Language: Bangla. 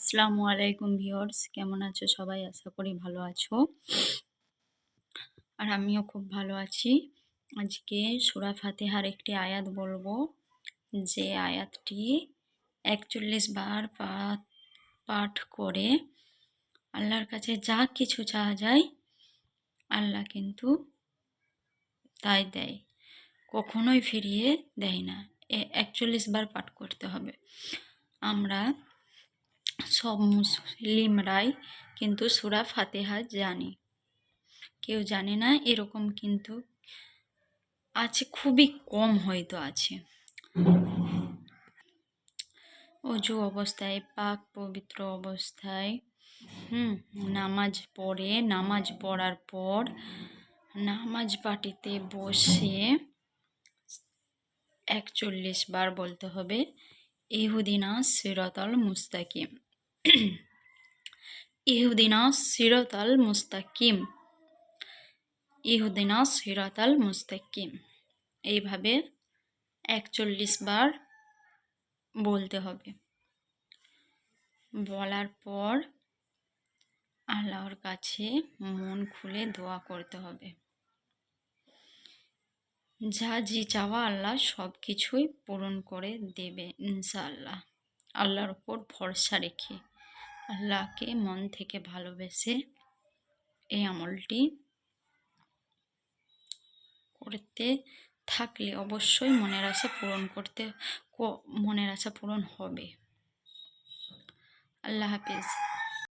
আসসালামু আলাইকুম ভিউয়ার্স, কেমন আছো সবাই? আশা করি ভালো আছো। আর আমিও খুব ভালো আছি। আজকে সুরা ফাতেহার একটি আয়াত বলব। যে আয়াতটি একচল্লিশ বার পাঠ করে আল্লাহর কাছে যা কিছু চাওয়া যায়, আল্লাহ কিন্তু তাই দেয়। কখনোই ফিরিয়ে দেয় না। একচল্লিশ বার পাঠ করতে হবে। আমরা সব মুসলিমরাই কিন্তু সুরা ফাতেহা জানি। কেউ জানে না এরকম কিন্তু আছে, খুবই কম হয়তো আছে। অজু অবস্থায়, পাক পবিত্র অবস্থায়, হুম, নামাজ পড়ে, নামাজ পড়ার পর নামাজ পাটিতে বসে একচল্লিশ বার বলতে হবে, ইহুদিনা সিরতল মুস্তাকিম। ইহুদিনা সিরতাল মুস্তাকিম। ইহুদিনা সিরাতাল মুস্তাকিম। এইভাবে একচল্লিশ বার বলতে হবে। বলার পর আল্লাহর কাছে মন খুলে দোয়া করতে হবে। যা জি চাওয়া আল্লাহ সব কিছুই পূরণ করে দেবে ইনশাআল্লাহ। আল্লাহর ওপর ভরসা রেখে। আল্লাহকে মন থেকে ভালোবেসে এই আমলটি করতে থাকলে অবশ্যই মনের আশা পূরণ করতে মনের আশা পূরণ হবে। আল্লাহ হাফিজ।